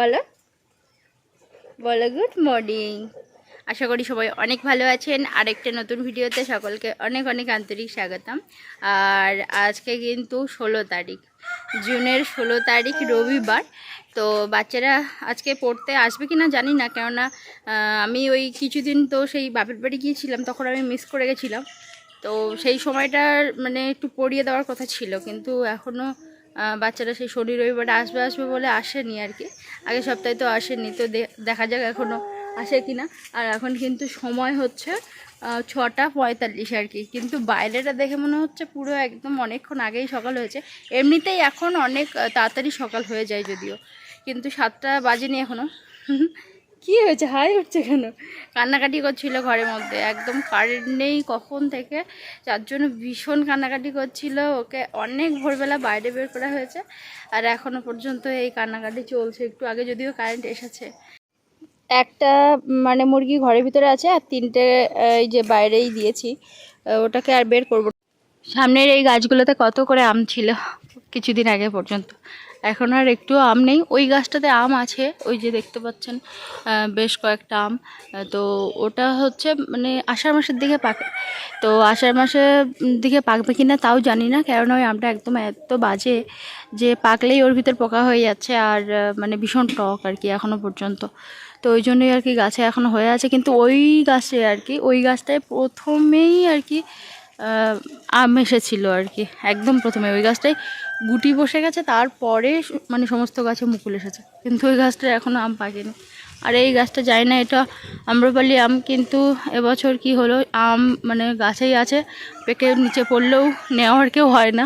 বলো। বলো good morning আশা করি সবাই অনেক ভালো আছেন। আরেকটা নতুন ভিডিওতে সকলকে অনেক অনেক আন্তরিক স্বাগতম। আর আজকে কিন্তু ষোলো তারিখ, জুনের ষোলো তারিখ রবিবার। তো বাচ্চারা আজকে পড়তে আসবে কি না জানি না, কেননা আমি ওই কিছুদিন তো সেই বাপের বাড়ি গিয়েছিলাম, তখন আমি মিস করে গেছিলাম। তো সেই সময়টার মানে একটু পড়িয়ে দেওয়ার কথা ছিল, কিন্তু এখনও বাচ্চারা সেই শনি রবিবারে আসবে আসবে বলে আসেনি আর কি। আগের সপ্তাহে তো আসেনি, তো দেখা যাক এখনও আসে কি না আর এখন কিন্তু সময় হচ্ছে ছটা পঁয়তাল্লিশ আর কি। কিন্তু বাইরেটা দেখে মনে হচ্ছে পুরো একদম অনেকক্ষণ আগেই সকাল হয়েছে। এমনিতেই এখন অনেক তাড়াতাড়ি সকাল হয়ে যায় যদিও। কিন্তু সাতটা বাজেনি এখনও কি হয়েছে? হাই উঠছে কেন? কান্নাকাটি করছিল ঘরের মধ্যে। একদম কারেন্ট নেই কখন থেকে। যার জন্য ভীষণ কান্নাকাটি করছিল। ওকে অনেক ভোরবেলা বাইরে বের করা হয়েছে। আর এখনও পর্যন্ত এই কান্নাকাটি চলছে। একটু আগে যদিও কারেন্ট এসেছে। একটা মানে মুরগি ঘরের ভিতরে আছে আর তিনটে, এই যে বাইরেই দিয়েছি। ওটাকে আর বের করব সামনের এই গাছগুলোতে কত করে আম ছিল কিছুদিন আগে পর্যন্ত। এখন আর একটু আম নেই। ওই গাছটাতে আম আছে, ওই যে দেখতে পাচ্ছেন বেশ কয়েকটা আম। তো ওটা হচ্ছে মানে আষাঢ় মাসের দিকে পাকে তো আষাঢ় মাসের দিকে পাকবে কি না তাও জানি না কেননা ওই আমটা একদম এত বাজে যে পাকলেই ওর ভিতর পোকা হয়ে যাচ্ছে আর মানে ভীষণ টক আর কি এখনও পর্যন্ত। তো ওই জন্যই আর কি গাছে এখনও হয়ে আছে, কিন্তু ওই গাছে আর কি, ওই গাছটায় প্রথমেই আর কি আম এসেছিল আর কি, একদম প্রথমে ওই গাছটায় গুটি বসে গেছে, তারপরে মানে সমস্ত গাছে মুকুল এসেছে, কিন্তু ওই গাছটায় এখনও আম পাকেনি। আর এই গাছটা যায় না, এটা আম্রপালি আম, কিন্তু এবছর কি হলো, আম মানে গাছেই আছে, পেকে নিচে পড়লেও নেওয়ার কেউ হয় না।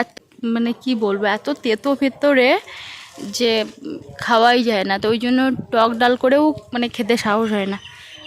এত মানে কি বলব, এত তেতো ভেতরে যে খাওয়াই যায় না, তো ওই জন্য টক ডাল করেও মানে খেতে সাহস হয় না।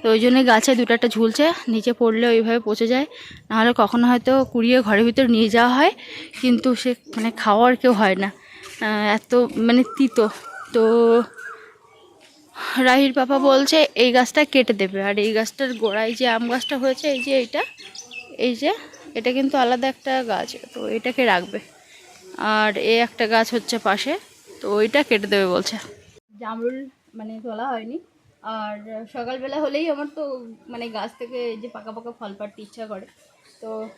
তো ওই জন্য গাছে দুটো একটা ঝুলছে, নিচে পড়লে ওইভাবে পচে যায়। নাহলে কখনো হয়তো কুড়িয়ে ঘরের ভিতর নিয়ে যাওয়া হয়, কিন্তু সে মানে খাওয়ার কেউ হয় না। এত মানে তিতো। তো রাহির পাপা বলছে, এই গাছটা কেটে দেবে। আর এই গাছটার গোড়ায় যে আম গাছটা হয়েছে, এই যে এইটা, এই যে এটা কিন্তু আলাদা একটা গাছ, তো এটাকে রাখবে। আর এই একটা গাছ হচ্ছে পাশে, তো ওইটা কেটে দেবে বলছে। জামরুল মানে তোলা হয়নি। আর সকালবেলা হলেই আমার তো মানে গাছ থেকে যে পাকা পাকা ফল পাড়তে ইচ্ছা করে। তো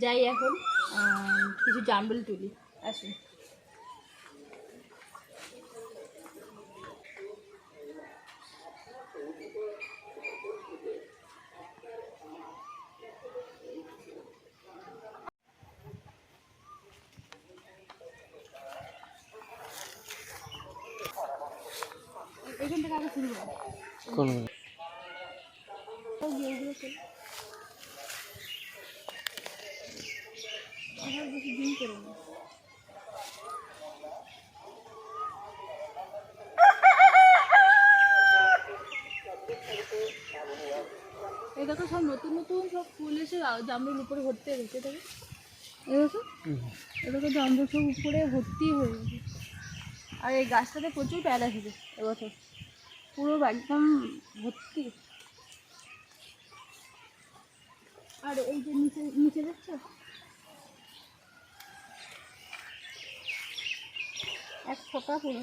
যাই এখন কিছু জামরুল তুলি, আসুন। থেকে এই দেখো সব নতুন নতুন সব ফুল এসে জামরুল উপরে ভর্তি হয়ে গেছে এই দেখো জামরুল সব উপরে ভর্তি হয়ে গেছে। আর এই গাছটাতে প্রচুর প্যারা এসেছে এবছর। পুরো একদম ভর্তি। আর এই যে নিচে নিচে দেখছ? এক ফোঁটা পুরো।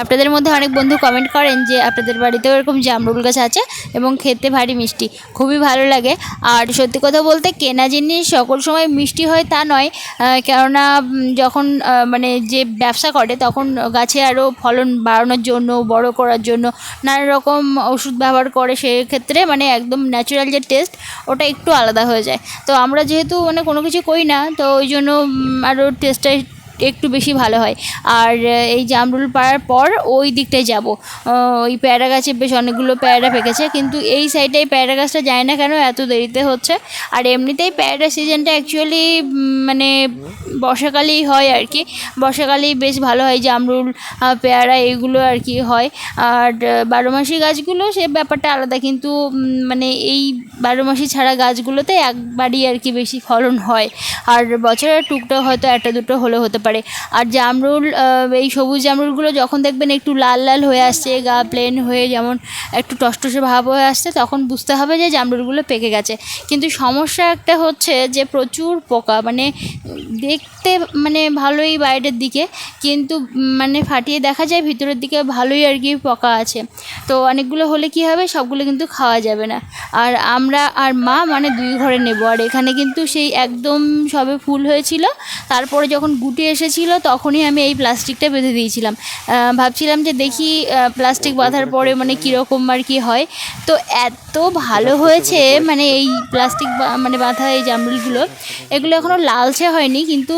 আপনাদের মধ্যে অনেক বন্ধু কমেন্ট করেন যে আপনাদের বাড়িতেও এরকম জামরুল গাছ আছে এবং খেতে ভারী মিষ্টি, খুবই ভালো লাগে। আর সত্যি কথা বলতে কেনা জিনিস সকল সময় মিষ্টি হয় তা নয় কেননা যখন মানে যে ব্যবসা করে তখন গাছে আরও ফলন বাড়ানোর জন্য, বড় করার জন্য নানা রকম ওষুধ ব্যবহার করে সেক্ষেত্রে মানে একদম ন্যাচারাল যে টেস্ট ওটা একটু আলাদা হয়ে যায়। তো আমরা যেহেতু মানে কোনো কিছু করি না, তো ওই জন্য আরও টেস্টটাই একটু বেশি ভালো হয়। আর এই জামরুল পাড়ার পর ওই দিকটায় যাব। ওই পেয়ারা গাছে বেশ অনেকগুলো পেয়ারা পেকেছে কিন্তু এই সাইডে পেয়ারা গাছটা যায় না কেন? এত দেরিতে হচ্ছে। আর এমনিতেই পেয়ারা সিজনটা অ্যাকচুয়ালি মানে বর্ষাকালেই হয় আর কি বর্ষাকালেই বেশ ভালো হয় জামরুল পেয়ারা এগুলো আর কি হয়। আর বারো মাসি গাছগুলো সে ব্যাপারটা আলাদা, কিন্তু মানে এই বারো মাসি ছাড়া গাছগুলোতে একবারই আর কি বেশি ফলন হয়। আর বছরের টুকটাক হয়তো একটা দুটো হলে হতে পারে। আর জামরুল এই সবুজ জামরুলগুলো যখন দেখবেন একটু লাল লাল হয়ে আসছে, গা প্লেন হয়ে যেমন একটু টসটসে ভাব হয়ে আসছে, তখন বুঝতে হবে যে জামরুলগুলো পেকে গেছে। কিন্তু সমস্যা একটা হচ্ছে যে প্রচুর পোকা মানে দেখতে মানে ভালোই বাইরের দিকে, কিন্তু মানে ফাটিয়ে দেখা যায় ভিতরের দিকে ভালোই আর কি পোকা আছে। তো অনেকগুলো হলে কি হবে, সবগুলো কিন্তু খাওয়া যাবে না। আর আমরা আর মা মানে দুই ঘরে নেব। আর এখানে কিন্তু সেই একদম সবে ফুল হয়েছিল, তারপরে যখন গুটি এসেছিল তখনই আমি এই প্লাস্টিকটা বেঁধে দিয়েছিলাম। ভাবছিলাম যে দেখি প্লাস্টিক বাঁধার পরে মানে কীরকম আর কি হয়। তো এত ভালো হয়েছে মানে এই প্লাস্টিক মানে বাঁধা এই জামরুলগুলো এগুলো এখনও লালচে হয়নি কিন্তু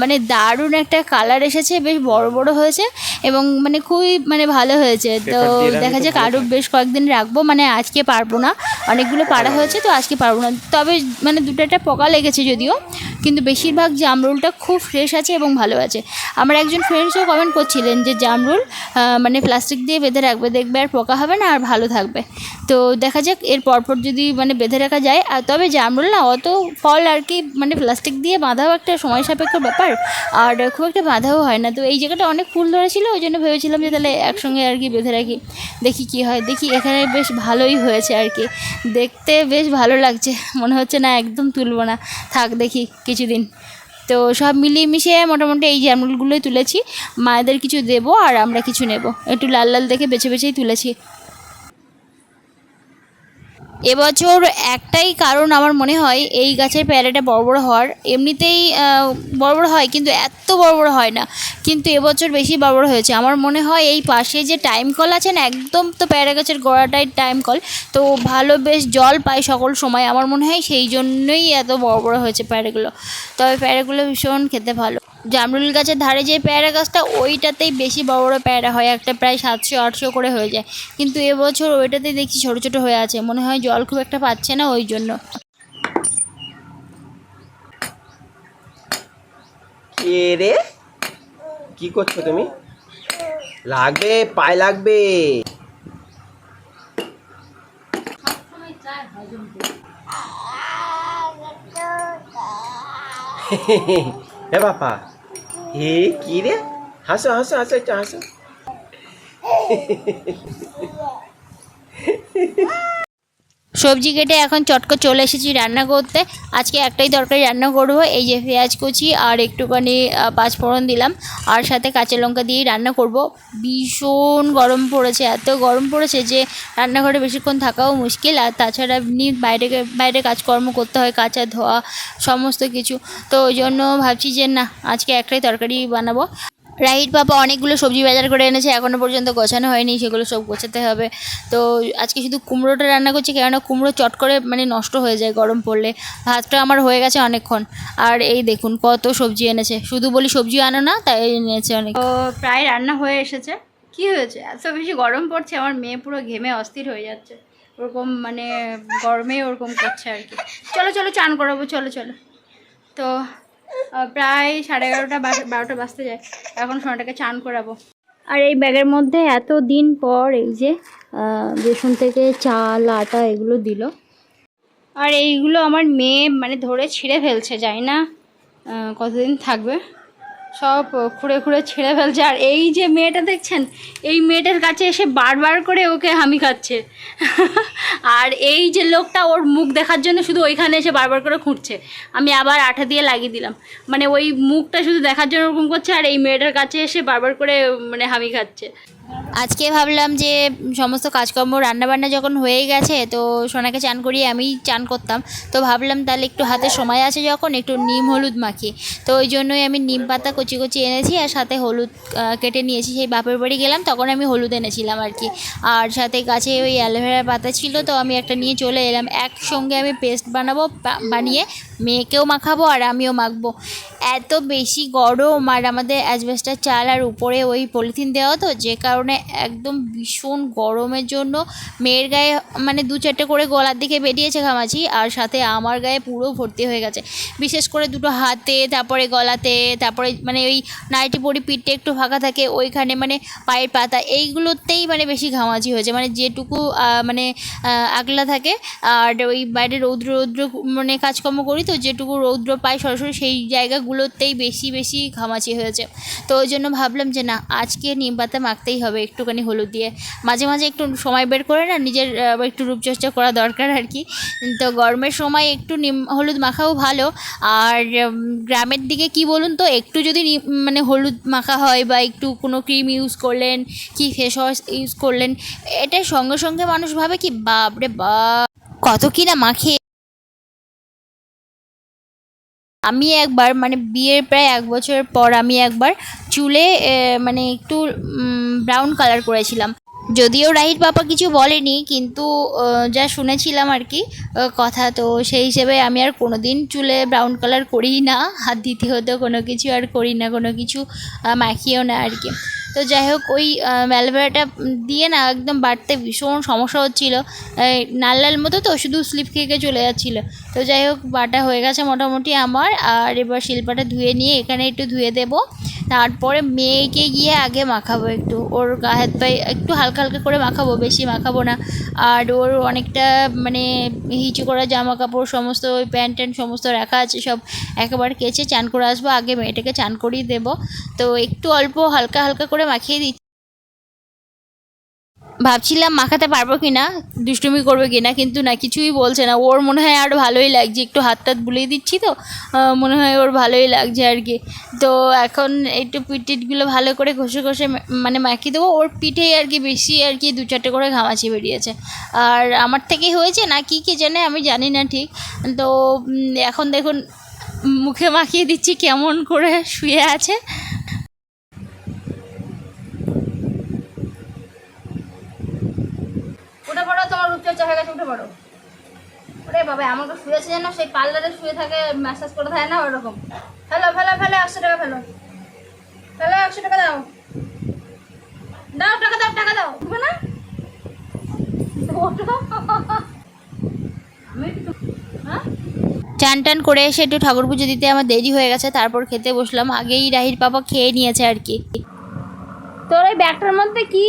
মানে দারুণ একটা কালার এসেছে বেশ বড় বড় হয়েছে এবং মানে খুবই মানে ভালো হয়েছে। তো দেখা যাক আরও বেশ কয়েকদিন রাখব মানে আজকে পারব না অনেকগুলো পাড়া হয়েছে তো আজকে পারব না। তবে মানে দুটো একটা পোকা লেগেছে যদিও কিন্তু বেশিরভাগ জামরুলটা খুব ফ্রেশ আছে এবং ভালো আছে। আমার একজন ফ্রেন্ডসও কমেন্ট করছিলেন যে জামরুল মানে প্লাস্টিক দিয়ে বেঁধে রাখবে দেখবে আর পোকা হবে না আর ভালো থাকবে। তো দেখা যাক, এর পরপর যদি মানে বেঁধে রাখা যায়। আর তবে জামরুল না, অত ফল আর কি মানে প্লাস্টিক দিয়ে বাঁধাও একটা সময় সাপেক্ষ ব্যাপার। আর খুব একটা বাঁধাও হয় না। তো এই জায়গাটা অনেক ফুল ধরেছিল, ওই জন্য ভেবেছিলাম যে তাহলে একসঙ্গে আর কি বেঁধে রাখি। দেখি কি হয়, দেখি এখানে বেশ ভালোই হয়েছে আর কি। দেখতে বেশ ভালো লাগছে, মনে হচ্ছে না একদম তুলবো না। থাক, দেখি কিছুদিন। তো সব মিলিয়ে মিশিয়ে মোটামুটি এই জামরুলগুলোই তুলেছি। মায়েদের কিছু দেবো আর আমরা কিছু নেব। একটু লাল লাল দেখে বেছে বেছেই তুলেছি। এবছর একটাই কারণ আমার মনে হয় এই গাছের প্যারাটা বড় বড় হওয়ার। এমনিতেই বড় বড় হয় কিন্তু এত বড় বড় হয় না। কিন্তু এবছর বেশি বড় বড় হয়েছে। আমার মনে হয় এই পাশে যে টাইম কল আছে না, একদম তো প্যারা গাছের গোড়াটাই টাইম কল তো ভালো বেশ জল পায় সকল সময়। আমার মনে হয় সেই জন্যই এত বড় বড় হয়েছে প্যারাগুলো। তবে প্যারাগুলো ভীষণ খেতে ভালো। জামরুল গাছের ধারে যে পেয়ারা গাছটা ওইটাতেই বেশি বড় বড় পেয়ারা হয়। একটা প্রায় সাতশো আটশো করে হয়ে যায়। কিন্তু এবছর ওইটাতেই দেখছি ছোটো ছোটো হয়ে আছে। মনে হয় জল খুব একটা পাচ্ছে না ওই জন্য। কে রে? কি করছ তুমি? লাগবে পায়ে লাগবে। হে বাপা। হে কি রে? হাসো হাসো হাসো একটু হাসো। সবজি কেটে এখন চটকো চলে এসেছি রান্না করতে। আজকে একটাই তরকারি রান্না করব, এই যে পেঁয়াজ কুচি আর একটুখানি পাঁচফোড়ন দিলাম। আর সাথে কাঁচা লঙ্কা দিয়েই রান্না করব। ভীষণ গরম পড়েছে, এত গরম পড়েছে যে রান্নাঘরে বেশিক্ষণ থাকাও মুশকিল। আর তাছাড়া এমনি বাইরে বাইরে কাজকর্ম করতে হয়, কাঁচা ধোয়া, সমস্ত কিছু। তো ওই জন্য ভাবছি যে না, আজকে একটাই তরকারি বানাবো। রাহির পাপা অনেকগুলো সবজি বাজার করে এনেছে এখনও পর্যন্ত গোছানো হয়নি, সেগুলো সব গোছাতে হবে। তো আজকে শুধু কুমড়োটা রান্না করছি, কেননা কুমড়ো চট করে মানে নষ্ট হয়ে যায় গরম পড়লে। ভাতটা আমার হয়ে গেছে অনেকক্ষণ। আর এই দেখুন, কত সবজি এনেছে। শুধু বলি সবজি আনো না, তাই এনেছে অনেক। তো প্রায় রান্না হয়ে এসেছে। কি হয়েছে? এত বেশি গরম পড়ছে, আমার মেয়ে পুরো ঘেমে অস্থির হয়ে যাচ্ছে। ওরকম মানে গরমে ওরকম করছে আর কি। চলো চলো, চান করাবো, চলো চলো। তো প্রায় সাড়ে এগারোটা বারোটা বাজতে যায়। এখন সোনাটাকে চান করাবো। আর এই ব্যাগের মধ্যে এত দিন পর এই যে বেসন থেকে চাল, আটা এগুলো দিল। আর এইগুলো আমার মেয়ে মানে ধরে ছিঁড়ে ফেলছে যাই না কতদিন থাকবে। সব খুঁড়ে খুঁড়ে ছেড়ে ফেলছে। আর এই যে মেয়েটা দেখছেন, এই মেয়েটার কাছে এসে বারবার করে ওকে হামি খাচ্ছে। আর এই যে লোকটা ওর মুখ দেখার জন্য শুধু ওইখানে এসে বারবার করে খুঁড়ছে। আমি আবার আঠা দিয়ে লাগিয়ে দিলাম। মানে ওই মুখটা শুধু দেখার জন্য ওরকম করছে, আর এই মেয়েটার কাছে এসে বারবার করে মানে হামি খাচ্ছে। আজকে ভাবলাম যে সমস্ত কাজকর্ম, রান্নাবান্না যখন হয়ে গেছে, তো সোনাকে চান করিয়ে আমি চান করতাম। তো ভাবলাম তাহলে একটু হাতে সময় আছে যখন, একটু নিম হলুদ মাখি। তো ওই জন্যই আমি নিম পাতা কচি কচি এনেছি আর সাথে হলুদ কেটে নিয়েছি। সেই বাপের বাড়ি গেলাম, তখন আমি হলুদ এনেছিলাম আর কি। আর সাথে গাছে ওই অ্যালোভেরার পাতা ছিল, তো আমি একটা নিয়ে চলে এলাম। একসঙ্গে আমি পেস্ট বানাবো বানিয়ে মেয়েকেও মাখাবো আর আমিও মাখবো। এত বেশি গরম আর আমাদের অ্যাজবেস্টার চাল আর উপরে ওই পলিথিন দেওয়া তো, যে কারণে একদম ভীষণ গরমের জন্য মেয়ের গায়ে মানে দু চারটে করে গলার দিকে বেরিয়েছে ঘামাচি আর সাথে আমার গায়ে পুরো ভর্তি হয়ে গেছে। বিশেষ করে দুটো হাতে, তারপরে গলাতে, তারপরে মানে ওই নাইটি পরি পিঠে একটু ফাঁকা থাকে, ওইখানে মানে পায়ের পাতা, এইগুলোতেই মানে বেশি ঘামাচি হয়েছে। মানে যেটুকু মানে আগলা থাকে আর ওই বাইরে রৌদ্র রৌদ্র মানে কাজকর্ম করি তো যেটুকু রৌদ্র পায় সরাসরি সেই জায়গাগুলোতেই বেশি বেশি ঘামাচি হয়েছে। তো ওই জন্য ভাবলাম যে না, আজকে নিম পাতা মাখতেই হবে, একটুখানি হলুদ দিয়ে। মাঝে মাঝে একটু সময় বের করে না, নিজের একটু রূপচর্চা করা দরকার আর কি। তো গরমের সময় একটু নিম, হলুদ মাখাও ভালো। আর গ্রামের দিকে কি বলুন তো, একটু যদি মানে হলুদ মাখা হয় বা একটু কোনো ক্রিম ইউজ করলেন, কি ফেস ওয়াশ ইউজ করলেন, এটার সঙ্গে সঙ্গে মানুষ ভাবে কি, বাপরে বাপ, কত কি না মাখে। আমি একবার মানে বিয়ের প্রায় এক বছর পর আমি একবার চুলে মানে একটু ব্রাউন কালার করেছিলাম। যদিও রাহিত বাবা কিছু বলেনি, কিন্তু যা শুনেছিলাম আর কি কথা, তো সেই হিসেবে আমি আর কোনো দিন চুলে ব্রাউন কালার করি না। হাত দিতে হতো কোনো কিছু আর করি না, কোনো কিছু মাখিও না আর কি। তো যাই হোক ওই ম্যালভেরাটা দিয়ে না একদম বাড়তে ভীষণ সমস্যা হচ্ছিল। নাল লাল মতো তো, শুধু স্লিপ খেয়ে চলে যাচ্ছিল। তো যাই হোক বাটা হয়ে গেছে মোটামুটি আমার। আর এবার শিল্পাটা ধুয়ে নিয়ে এখানে একটু ধুয়ে দেবো। তারপরে মেয়েকে গিয়ে আগে মাখাবো একটু। ওর গা হাত পায়ে একটু হালকা হালকা করে মাখাবো, বেশি মাখাবো না। আর ওর অনেকটা মানে হিচু করা জামা কাপড় সমস্ত, ওই প্যান্ট ট্যান্ট সমস্ত রাখা আছে সব একেবারে কেচে চান করে আসব। আগে মেয়েটাকে চান করিয়ে দেবো। তো একটু অল্প হালকা হালকা করে মাখিয়ে দিচ্ছি। ভাবছিলাম মাখাতে পারব কি না দুষ্টুমি করবে কি না কিন্তু না, কিছুই বলছে না। ওর মনে হয় আরও ভালোই লাগছে, একটু হাত টাত বুলিয়ে দিচ্ছি তো মনে হয় ওর ভালোই লাগছে আর কি। তো এখন একটু পিঠ টিটগুলো ভালো করে ঘষে ঘষে মানে মাখিয়ে দেবো। ওর পিঠেই আর কি বেশি আর কি দু চারটে করে ঘামাচি বেরিয়েছে। আর আমার থেকে হয়েছে না, কি কি জানে আমি জানি না ঠিক। তো এখন দেখুন, মুখে মাখিয়ে দিচ্ছি, কেমন করে শুয়ে আছে উঠে রূপচর্চা হয়ে গেছে উঠে পড়ো। ওরে বাবা আমাকে শুয়েছে যেন সেই পার্লারে শুয়ে থাকে ম্যাসাজ করে থাকে না ওরকম। ফেলো ফেলো ফেলো একশো টাকা ফেলো। ফেলো একশো টাকা দাও। দাও টাকা দাও টাকা দাও। উঠবে না। আমি হ্যাঁ? চান টান করে এসে একটু ঠাকুর পুজো দিতে আমার দেরি হয়ে গেছে তারপর খেতে বসলাম। আগেই রাহির পাপা খেয়ে নিয়েছে আর কি। তোর ওই ব্যাগটার মধ্যে কি?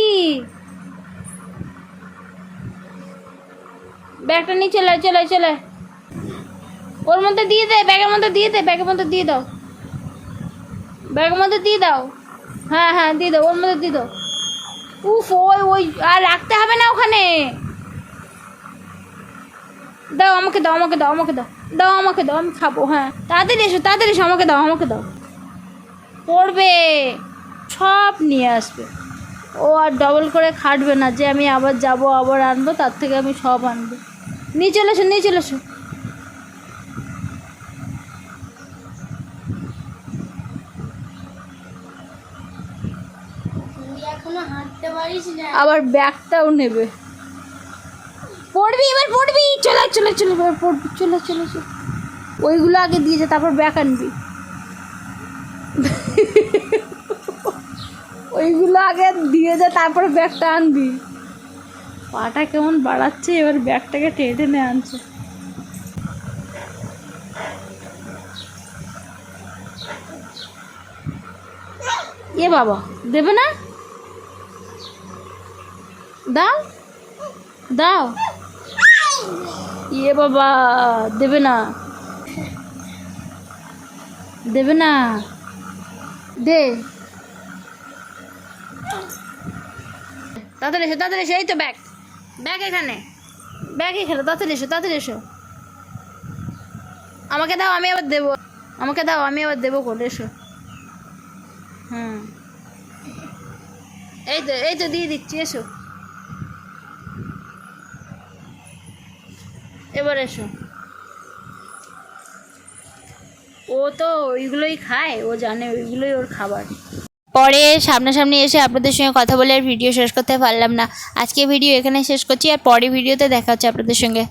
ব্যাগটা নিয়ে চলে চলে চলে। ওর মধ্যে দিয়ে দে, ব্যাগের মধ্যে দিয়ে দে, ব্যাগের মধ্যে দিয়ে দাও। ব্যাগের মধ্যে দিয়ে দাও। হ্যাঁ হ্যাঁ দিয়ে দাও, ওর মধ্যে দিয়ে দাও। উফ, ওই ওই, আর রাখতে হবে না ওখানে। দাও, আমাকে দাও আমাকে দাও আমাকে দাও। দাও, আমাকে দাও, আমি খাব হ্যাঁ। তাড়াতাড়ি এসো তাড়াতাড়ি এসো, আমাকে দাও আমাকে দাও। পড়বে, সব নিয়ে আসবে। ও আর ডবল করে খাটবে না যে আমি আবার যাব, আবার আনব, তার থেকে আমি সব আনব। নিয়ে চলে এসো নিয়ে চলে এসো আবার ব্যাগটাও নেবে। পড়বি এবার পড়বি। চলে চলে চলে এবার পড়বি। চলে চলে চলে। ওইগুলো আগে দিয়েছে তারপর ব্যাগ আনবি। ওইগুলো আগে দিয়ে যা তারপরে ব্যাগটা আনবি। পাটা কেমন বাড়াচ্ছে, এবার ব্যাগটাকে টেনে টেনে আনছে। এ বাবা, দেবে না? দাও দাও। ইয়ে বাবা, দেবে না। দেবে না। দে। তাড়াতাড়ি এসো তাড়াতাড়ি এসো, এই তো ব্যাগ। ব্যাগ এখানে। ব্যাগ এখানে, তাড়াতাড়ি এসো তাড়াতাড়ি এসো। আমাকে দাও, আমি আবার দেবো। আমাকে দাও, আমি আবার দেবো কোন এসো। হুম। এই তো এই তো দিয়ে দিচ্ছি, এসো। এবার এসো। ও তো ওইগুলোই খায়, ও জানে ওইগুলোই ওর খাবার। পরে সামনাসামনি এসে আপনাদের সঙ্গে কথা বলে আর ভিডিও শেষ করতে পারলাম না। আজকে ভিডিও এখানে শেষ করছি আর পরে ভিডিওতে দেখা হচ্ছে আপনাদের সঙ্গে।